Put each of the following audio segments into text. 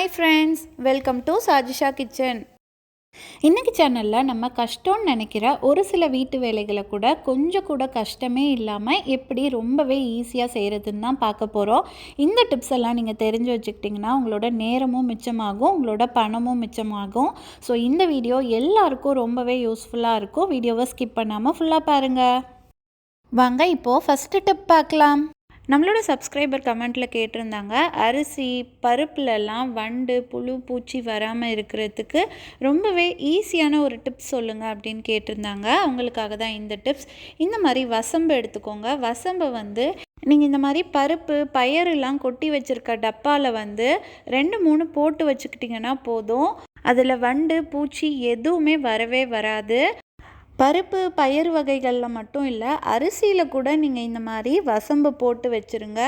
Hi friends welcome to Sajisha kitchen இன்றைக்கி சேனலில் நம்ம கஷ்டம்னு நினைக்கிற ஒரு சில வீட்டு வேலைகளை கூட கொஞ்சம் கூட கஷ்டமே இல்லாமல் எப்படி ரொம்பவே ஈஸியாக செய்கிறதுன்னு தான் பார்க்க போகிறோம் இந்த டிப்ஸ் எல்லாம் நீங்கள் தெரிஞ்சு வச்சுக்கிட்டிங்கன்னா உங்களோட நேரமும் மிச்சமாகும் உங்களோட பணமும் மிச்சமாகும். ஸோ இந்த வீடியோ எல்லாருக்கும் ரொம்பவே யூஸ்ஃபுல்லாக இருக்கும். வீடியோவை ஸ்கிப் பண்ணாமல் ஃபுல்லாக பாருங்கள் வாங்க இப்போது ஃபஸ்ட்டு டிப் பார்க்கலாம். நம்மளோட சப்ஸ்கிரைபர் கமெண்ட்டில் கேட்டிருந்தாங்க அரிசி பருப்புலலாம் வண்டு புழு பூச்சி வராமல் இருக்கிறதுக்கு ரொம்பவே ஈஸியான ஒரு டிப்ஸ் சொல்லுங்கள் அப்படின்னு கேட்டிருந்தாங்க. அவங்களுக்காக தான் இந்த டிப்ஸ் இந்த மாதிரி வசம்பு எடுத்துக்கோங்க. வசம்பை வந்து நீங்கள் இந்த மாதிரி பருப்பு பயறுலாம் கொட்டி வச்சுருக்க டப்பாவில் வந்து ரெண்டு மூணு போட்டு வச்சுக்கிட்டிங்கன்னா போதும். அதில் வண்டு பூச்சி எதுவுமே வரவே வராது. பருப்பு பயிர் வகைகளில் மட்டும் இல்லை அரிசியில் கூட நீங்கள் இந்த மாதிரி வசம்பு போட்டு வச்சுருங்க.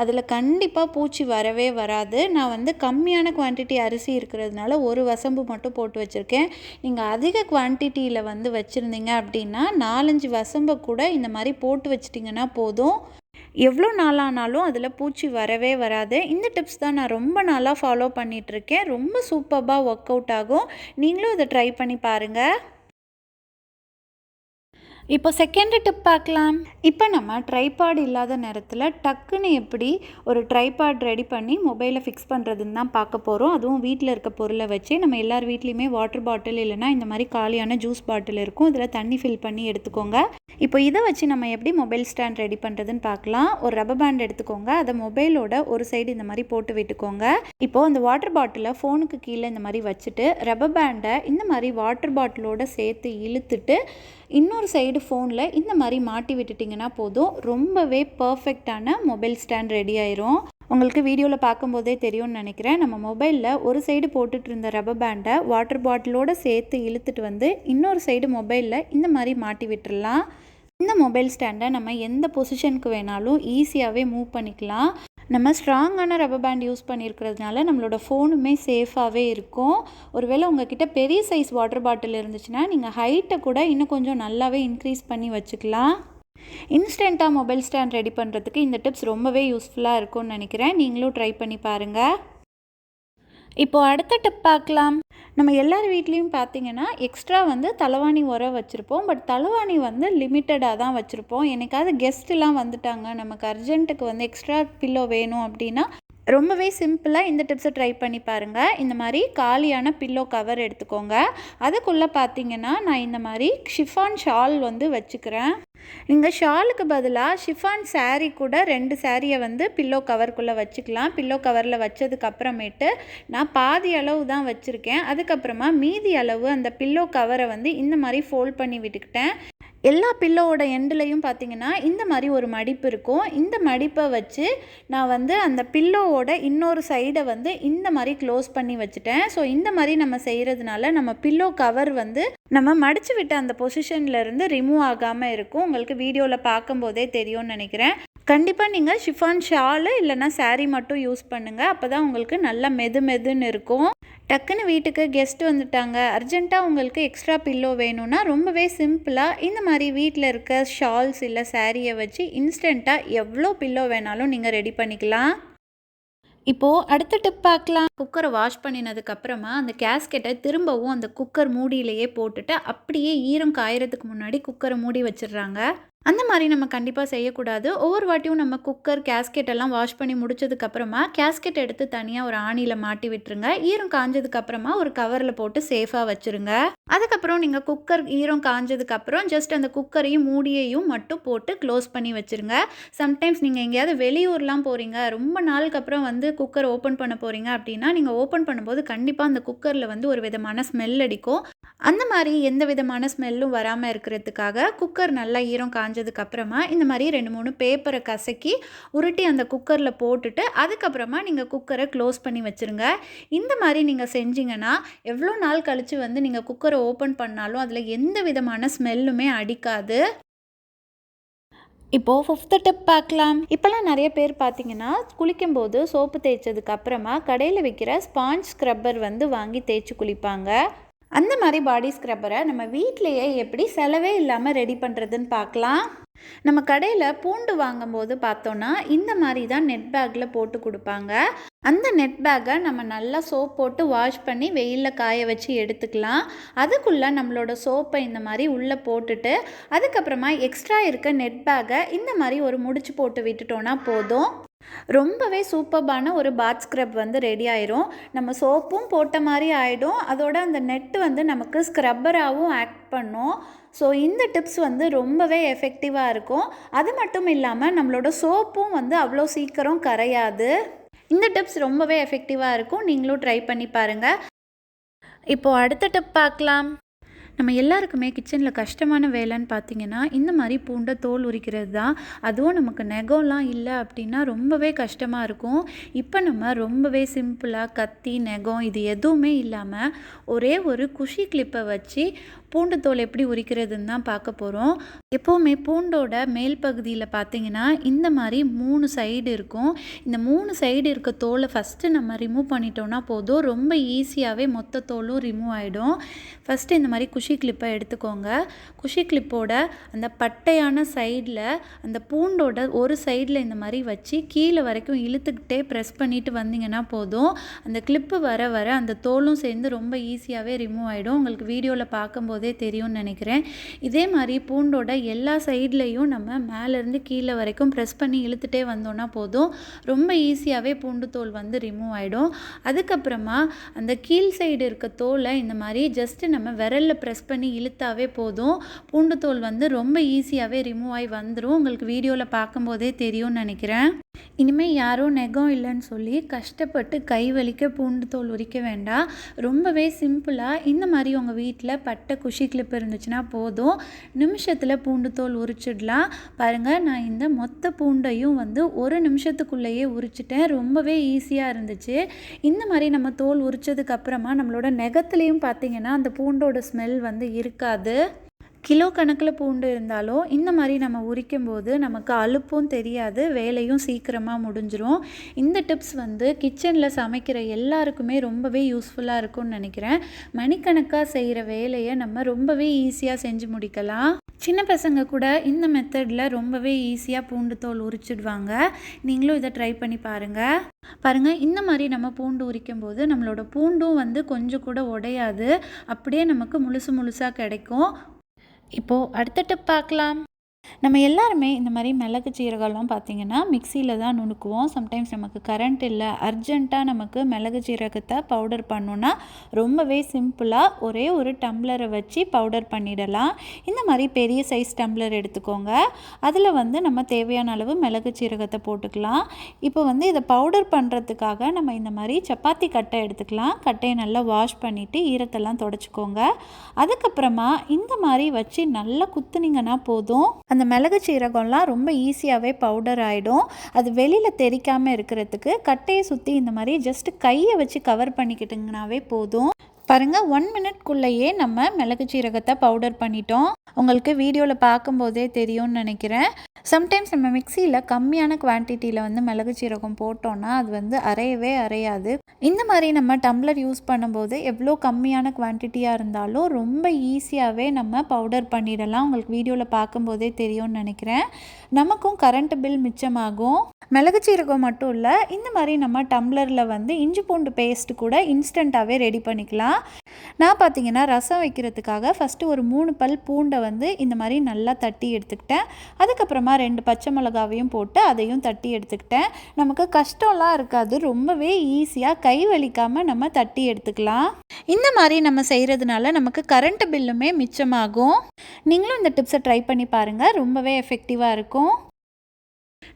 அதில் கண்டிப்பாக பூச்சி வரவே வராது. நான் வந்து கம்மியான குவான்டிட்டி அரிசி இருக்கிறதுனால ஒரு வசம்பு மட்டும் போட்டு வச்சுருக்கேன். நீங்கள் அதிக குவான்டிட்டியில் வந்து வச்சுருந்தீங்க அப்படின்னா நாலஞ்சு வசம்பை கூட இந்த மாதிரி போட்டு வச்சிட்டிங்கன்னா போதும். எவ்வளோ நாளானாலும் அதில் பூச்சி வரவே வராது. இந்த டிப்ஸ் தான் நான் ரொம்ப நாளாக ஃபாலோ பண்ணிகிட்ருக்கேன் ரொம்ப சூப்பராக ஒர்க் அவுட் ஆகும். நீங்களும் இதை ட்ரை பண்ணி பாருங்கள் இப்போ செகண்ட் டிப் பார்க்கலாம். இப்போ நம்ம ட்ரைபாட் இல்லாத நேரத்தில் டக்குன்னு எப்படி ஒரு ட்ரைபாட் ரெடி பண்ணி மொபைலை ஃபிக்ஸ் பண்ணுறதுன்னு தான் பார்க்க போகிறோம் அதுவும் வீட்டில் இருக்க பொருளை வச்சு நம்ம எல்லார் வீட்லேயுமே வாட்டர் பாட்டில் இல்லைனா இந்த மாதிரி காலியான ஜூஸ் பாட்டில் இருக்கும். இதில் தண்ணி ஃபில் பண்ணி எடுத்துக்கோங்க. இப்போ இதை வச்சு நம்ம எப்படி மொபைல் ஸ்டாண்ட் ரெடி பண்ணுறதுன்னு பார்க்கலாம். ஒரு ரப்பர் பேண்ட் எடுத்துக்கோங்க. அதை மொபைலோட ஒரு சைடு இந்த மாதிரி போட்டு விட்டுக்கோங்க. இப்போ அந்த வாட்டர் பாட்டிலை ஃபோனுக்கு கீழே இந்த மாதிரி வச்சுட்டு ரப்பர் பேண்டை இந்த மாதிரி வாட்டர் பாட்டிலோட சேர்த்து இழுத்துட்டு இன்னொரு சைடு ஃபோனில் இந்த மாதிரி மாட்டி விட்டுட்டிங்கன்னா போதும். ரொம்பவே பர்ஃபெக்டான மொபைல் ஸ்டாண்ட் ரெடி ஆயிரும். உங்களுக்கு வீடியோவில் பார்க்கும்போதே தெரியும்னு நினைக்கிறேன். நம்ம மொபைலில் ஒரு சைடு போட்டுட்டு இருந்த ரப்பர் பேண்டை வாட்டர் பாட்டிலோடு சேர்த்து இழுத்துட்டு வந்து இன்னொரு சைடு மொபைலில் இந்த மாதிரி மாட்டி விட்டுடலாம் இந்த மொபைல் ஸ்டாண்டை நம்ம எந்த பொசிஷனுக்கு வேணாலும் ஈஸியாகவே மூவ் பண்ணிக்கலாம். நம்ம ஸ்ட்ராங்கான ரப்பர் பேண்ட் யூஸ் பண்ணியிருக்கிறதுனால நம்மளோட ஃபோனுமே சேஃபாகவே இருக்கும். ஒருவேளை உங்ககிட்ட பெரிய சைஸ் வாட்டர் பாட்டில் இருந்துச்சுன்னா நீங்கள் ஹைட்டை கூட இன்னும் கொஞ்சம் நல்லாவே இன்க்ரீஸ் பண்ணி வச்சுக்கலாம். இன்ஸ்டண்ட்டாக மொபைல் ஸ்டாண்ட் ரெடி பண்ணுறதுக்கு இந்த டிப்ஸ் ரொம்பவே யூஸ்ஃபுல்லாக இருக்கும்னு நினைக்கிறேன். நீங்களும் ட்ரை பண்ணி பாருங்கள் இப்போது அடுத்த டிப் பார்க்கலாம். நம்ம எல்லார் வீட்லேயும் பார்த்தீங்கன்னா எக்ஸ்ட்ரா வந்து தலைவாணி உரம் வச்சுருப்போம். பட் தலைவாணி வந்து லிமிட்டடாக தான் வச்சுருப்போம். என்னைக்காவது கெஸ்ட்டுலாம் வந்துட்டாங்க. நமக்கு அர்ஜென்ட்டுக்கு வந்து எக்ஸ்ட்ரா பில்லோ வேணும் அப்படின்னா ரொம்பவே சிம்பிளாக இந்த டிப்ஸை ட்ரை பண்ணி பாருங்கள் இந்த மாதிரி காலியான பில்லோ கவர் எடுத்துக்கோங்க. அதுக்குள்ளே பார்த்தீங்கன்னா நான் இந்த மாதிரி ஷிஃபான் ஷால் வந்து வச்சுக்கிறேன். நீங்கள் ஷாலுக்கு பதிலாக ஷிஃபான் சாரீ கூட ரெண்டு சாரியை வந்து பில்லோ கவருக்குள்ளே வச்சுக்கலாம். பில்லோ கவரில் வச்சதுக்கு அப்புறமேட்டு நான் பாதி அளவு தான் வச்சுருக்கேன். அதுக்கப்புறமா மீதி அளவு அந்த பில்லோ கவரை வந்து இந்த மாதிரி ஃபோல்ட் பண்ணி விட்டுக்கிட்டேன். எல்லா பில்லோவோட எண்டுலையும் பார்த்தீங்கன்னா இந்த மாதிரி ஒரு மடிப்பு இருக்கும். இந்த மடிப்பை வச்சு நான் வந்து அந்த பில்லோவோட இன்னொரு சைடை வந்து இந்த மாதிரி க்ளோஸ் பண்ணி வச்சுட்டேன். ஸோ இந்த மாதிரி நம்ம செய்கிறதுனால நம்ம பில்லோ கவர் வந்து நம்ம மடித்து விட்ட அந்த பொசிஷனில் இருந்து ரிமூவ் ஆகாமல் இருக்கும். உங்களுக்கு வீடியோவில் பார்க்கும்போதே தெரியும்னு நினைக்கிறேன். கண்டிப்பாக நீங்கள் ஷிஃபான் ஷாலு இல்லைனா சாரீ மட்டும் யூஸ் பண்ணுங்கள் அப்போ தான் உங்களுக்கு நல்லா மெது மெதுன்னு இருக்கும். டக்குன்னு வீட்டுக்கு கெஸ்ட் வந்துட்டாங்க. அர்ஜெண்ட்டாக உங்களுக்கு எக்ஸ்ட்ரா பில்லோ வேணும்னா ரொம்பவே சிம்பிளாக இந்த மாதிரி வீட்டில் இருக்க ஷால்ஸ் இல்லை சாரியை வச்சு இன்ஸ்டண்ட்டாக எவ்வளோ பில்லோ வேணாலும் நீங்கள் ரெடி பண்ணிக்கலாம். இப்போது அடுத்த டிப் பார்க்கலாம். குக்கரை வாஷ் பண்ணினதுக்கப்புறமா அந்த கேஸ்கெட்டை திரும்பவும் அந்த குக்கர் மூடியிலேயே போட்டுட்டு அப்படியே ஈரம் காயறதுக்கு முன்னாடி குக்கரை மூடி வச்சிடுறாங்க. அந்த மாதிரி நம்ம கண்டிப்பாக செய்யக்கூடாது. ஒவ்வொரு வாட்டியும் நம்ம குக்கர் கேஸ்கெட் எல்லாம் வாஷ் பண்ணி முடிச்சதுக்கப்புறமா கேஸ்கெட் எடுத்து தனியாக ஒரு ஆணியில் மாட்டி விட்டுருங்க. ஈரம் காஞ்சதுக்கப்புறமா ஒரு கவரில் போட்டு சேஃபாக வச்சுருங்க. அதுக்கப்புறம் நீங்கள் குக்கர் ஈரம் காஞ்சதுக்கப்புறம் ஜஸ்ட் அந்த குக்கரையும் மூடியையும் மட்டும் போட்டு க்ளோஸ் பண்ணி வச்சுருங்க. சம்டைம்ஸ் நீங்கள் எங்கேயாவது வெளியூர்லாம் போகிறீங்க ரொம்ப நாளுக்கு அப்புறம் வந்து குக்கர் ஓப்பன் பண்ண போகிறீங்க அப்படின்னா நீங்கள் ஓப்பன் பண்ணும்போது கண்டிப்பாக அந்த குக்கரில் வந்து ஒரு விதமான ஸ்மெல் அடிக்கும். அந்த மாதிரி எந்த விதமான ஸ்மெல்லும் வராமல் இருக்கிறதுக்காக குக்கர் நல்லா ஈரம் காஞ்சதுக்கு அப்புறமா இந்த மாதிரி ரெண்டு மூணு பேப்பரை கசக்கி உருட்டி அந்த குக்கரில் போட்டுட்டு அதுக்கப்புறமா நீங்கள் குக்கரை க்ளோஸ் பண்ணி வச்சுருங்க. இந்த மாதிரி நீங்கள் செஞ்சீங்கன்னா எவ்வளோ நாள் கழித்து வந்து நீங்கள் குக்கரை ஓப்பன் பண்ணாலும் அதில் எந்த விதமான ஸ்மெல்லுமே அடிக்காது. இப்போது ஃபிஃப்த்து டிப் பார்க்கலாம். இப்போல்லாம் நிறைய பேர் பார்த்தீங்கன்னா குளிக்கும்போது சோப்பு தேய்ச்சதுக்கு அப்புறமா கடையில் விற்கிற ஸ்பாஞ்ச் ஸ்க்ரப்பர் வந்து வாங்கி தேய்ச்சி குளிப்பாங்க. அந்த மாதிரி பாடி ஸ்க்ரப்பரை நம்ம வீட்டிலையே எப்படி செலவே இல்லாமல் ரெடி பண்ணுறதுன்னு பார்க்கலாம். நம்ம கடையில் பூண்டு வாங்கும்போது பார்த்தோன்னா இந்த மாதிரி தான் நெட் பேக்கில் போட்டு கொடுப்பாங்க. அந்த நெட் பேக்கை நம்ம நல்லா சோப் போட்டு வாஷ் பண்ணி வெயிலில் காய வச்சு எடுத்துக்கலாம். அதுக்குள்ளே நம்மளோட சோப்பை இந்த மாதிரி உள்ளே போட்டுட்டு அதுக்கப்புறமா எக்ஸ்ட்ரா இருக்க நெட் பேக்கை இந்த மாதிரி ஒரு முடிச்சு போட்டு விட்டுட்டோன்னா போதும். ரொம்பவே சூப்பர்பான ஒரு பாத் ஸ்க்ரப் வந்து ரெடி ஆயிரும். நம்ம சோப்பும் போட்ட மாதிரி ஆகிடும் அதோட அந்த நெட்டு வந்து நமக்கு ஸ்க்ரப்பராகவும் ஆக்ட் பண்ணும். ஸோ இந்த டிப்ஸ் வந்து ரொம்பவே எஃபெக்டிவாக இருக்கும். அது மட்டும் இல்லாமல் நம்மளோட சோப்பும் வந்து அவ்வளோ சீக்கிரம் கரையாது. இந்த டிப்ஸ் ரொம்பவே எஃபெக்டிவாக இருக்கும். நீங்களும் ட்ரை பண்ணி பாருங்கள் இப்போது அடுத்த டிப் பார்க்கலாம். நம்ம எல்லாருக்குமே கிச்சனில் கஷ்டமான வேலைன்னு பார்த்தீங்கன்னா இந்த மாதிரி பூண்டை தோல் உரிக்கிறது தான். அதுவும் நமக்கு நெகம்லாம் இல்லை அப்படின்னா ரொம்பவே கஷ்டமாக இருக்கும். இப்போ நம்ம ரொம்பவே சிம்பிளாக கத்தி நெகம் இது எதுவுமே இல்லாமல் ஒரே ஒரு குஷி கிளிப்பை வச்சு பூண்டு தோல் எப்படி உரிக்கிறதுன்னு தான் பார்க்க போகிறோம் எப்போவுமே பூண்டோட மேல் பகுதியில் பார்த்தீங்கன்னா இந்த மாதிரி மூணு சைடு இருக்கும். இந்த மூணு சைடு இருக்க தோலை ஃபஸ்ட்டு நம்ம ரிமூவ் பண்ணிட்டோம்னா போதும். ரொம்ப ஈஸியாகவே மொத்த தோலும் ரிமூவ் ஆகிடும் ஃபஸ்ட்டு இந்த மாதிரி குஷி குஷி கிளிப்பை எடுத்துக்கோங்க. குஷி கிளிப்போட அந்த பட்டையான சைடில் அந்த பூண்டோட ஒரு சைடில் இந்த மாதிரி வச்சு கீழே வரைக்கும் இழுத்துக்கிட்டே ப்ரெஸ் பண்ணிட்டு வந்தீங்கன்னா போதும். அந்த கிளிப்பு வர வர அந்த தோலும் சேர்ந்து ரொம்ப ஈஸியாகவே ரிமூவ் ஆகிடும் உங்களுக்கு வீடியோவில் பார்க்கும்போதே தெரியும்னு நினைக்கிறேன். இதே மாதிரி பூண்டோட எல்லா சைட்லேயும் நம்ம மேலேருந்து கீழே வரைக்கும் ப்ரெஸ் பண்ணி இழுத்துட்டே வந்தோன்னா போதும். ரொம்ப ஈஸியாகவே பூண்டு தோல் வந்து ரிமூவ் ஆகிடும் அதுக்கப்புறமா அந்த கீழ் சைடு இருக்க தோலை இந்த மாதிரி ஜஸ்ட்டு நம்ம விரலில் ப்ரெஸ் பண்ணி இழுத்தாவே போதும். பூண்டு தோல் வந்து ரொம்ப ஈஸியாகவே ரிமூவ் ஆகி வந்துடும் உங்களுக்கு வீடியோவில் பார்க்கும்போதே தெரியும்னு நினைக்கிறேன். இனிமேல் யாரும் நெகம் இல்லைன்னு சொல்லி கஷ்டப்பட்டு கை வலிக்க பூண்டு தோல் உரிக்க வேண்டாம். ரொம்பவே சிம்பிளாக இந்த மாதிரி உங்கள் வீட்டில் பட்டை குஷி கிளிப் இருந்துச்சுன்னா போதும். நிமிஷத்தில் பூண்டு தோல் உரிச்சிடலாம். பாருங்கள் நான் இந்த மொத்த பூண்டையும் வந்து ஒரு நிமிஷத்துக்குள்ளேயே உரிச்சிட்டேன். ரொம்பவே ஈஸியாக இருந்துச்சு. இந்த மாதிரி நம்ம தோல் உரிச்சதுக்கப்புறமா நம்மளோட நெகத்துலேயும் பார்த்திங்கன்னா அந்த பூண்டோட ஸ்மெல் வந்து இருக்காது. கிலோ கணக்கில் பூண்டு இருந்தாலும் இந்த மாதிரி நம்ம உரிக்கும் போது நமக்கு அலுப்பும் தெரியாது வேலையும் சீக்கிரமாக முடிஞ்சிரும். இந்த டிப்ஸ் வந்து கிச்சனில் சமைக்கிற எல்லாருக்குமே ரொம்பவே யூஸ்ஃபுல்லாக இருக்கும்னு நினைக்கிறேன். மணிக்கணக்காக செய்கிற வேலையை நம்ம ரொம்பவே ஈஸியாக செஞ்சு முடிக்கலாம். சின்ன பசங்க கூட இந்த மெத்தடில் ரொம்பவே ஈஸியாக பூண்டு தோல் உரிச்சிடுவாங்க. நீங்களும் இதை ட்ரை பண்ணி பாருங்கள் பாருங்கள் இந்த மாதிரி நம்ம பூண்டு உரிக்கும் போது நம்மளோட பூண்டும் வந்து கொஞ்சம் கூட உடையாது. அப்படியே நமக்கு முழுசு முழுசாக கிடைக்கும். இப்போது அடுத்த டிப் பார்க்கலாம். நம்ம எல்லாருமே இந்த மாதிரி மிளகு சீரகம்லாம் பார்த்திங்கன்னா மிக்சியில் தான் நுணுக்குவோம். சம்டைம்ஸ் நமக்கு கரண்ட் இல்லை அர்ஜெண்ட்டாக நமக்கு மிளகு சீரகத்தை பவுடர் பண்ணோன்னா ரொம்பவே சிம்பிளாக ஒரே ஒரு டம்ளரை வச்சு பவுடர் பண்ணிடலாம். இந்த மாதிரி பெரிய சைஸ் டம்ளர் எடுத்துக்கோங்க. அதில் வந்து நம்ம தேவையான அளவு மிளகு சீரகத்தை போட்டுக்கலாம். இப்போ வந்து இதை பவுடர் பண்ணுறதுக்காக நம்ம இந்த மாதிரி சப்பாத்தி கட்டை எடுத்துக்கலாம். கட்டையை நல்லா வாஷ் பண்ணிவிட்டு ஈரத்தெல்லாம் தொடச்சிக்கோங்க. அதுக்கப்புறமா இந்த மாதிரி வச்சு நல்லா குத்துனிங்கன்னா போதும். அந்த மிளகு சீரகம்லாம் ரொம்ப ஈஸியாகவே பவுடர் ஆகிடும் அது வெளியில் தெரிக்காமல் இருக்கிறதுக்கு கட்டையை சுற்றி இந்த மாதிரி ஜஸ்ட் கையை வச்சு கவர் பண்ணிக்கிட்டிங்கனாவே போதும். பாருங்கள் ஒன் மினிட்குள்ளேயே நம்ம மிளகு சீரகத்தை பவுடர் பண்ணிட்டோம். உங்களுக்கு வீடியோவில் பார்க்கும்போதே தெரியும்னு நினைக்கிறேன். சம்டைம்ஸ் நம்ம மிக்சியில் கம்மியான குவான்டிட்டியில் வந்து மிளகு சீரகம் போட்டோன்னா அது வந்து அரையவே அரையாது. இந்த மாதிரி நம்ம டம்ளர் யூஸ் பண்ணும்போது எவ்வளோ கம்மியான குவான்டிட்டியாக இருந்தாலும் ரொம்ப ஈஸியாகவே நம்ம பவுடர் பண்ணிடலாம். உங்களுக்கு வீடியோவில் பார்க்கும்போதே தெரியும்னு நினைக்கிறேன். நமக்கும் கரண்ட் பில் மிச்சமாகும். மிளகு சீரகம் மட்டும் இல்லை இந்த மாதிரி நம்ம டம்ளரில் வந்து இஞ்சி பூண்டு பேஸ்ட் கூட இன்ஸ்டண்ட்டாகவே ரெடி பண்ணிக்கலாம். நான் பார்த்தீங்கன்னா ரசம் வைக்கிறதுக்காக ஃபஸ்ட்டு ஒரு மூணு பல் பூண்டை வந்து இந்த மாதிரி நல்லா தட்டி எடுத்துக்கிட்டேன். அதுக்கப்புறமா ரெண்டு பச்சை மிளகாவையும் போட்டு அதையும் தட்டி எடுத்துக்கிட்டேன். நமக்கு கஷ்டம்லாம் இருக்காது. ரொம்பவே ஈஸியாக கை வலிக்காமல் நம்ம தட்டி எடுத்துக்கலாம். இந்த மாதிரி நம்ம செய்கிறதுனால நமக்கு கரண்ட் பில்லுமே மிச்சமாகும். நீங்களும் இந்த டிப்ஸை ட்ரை பண்ணி பாருங்கள் ரொம்பவே எஃபெக்டிவாக இருக்கும்.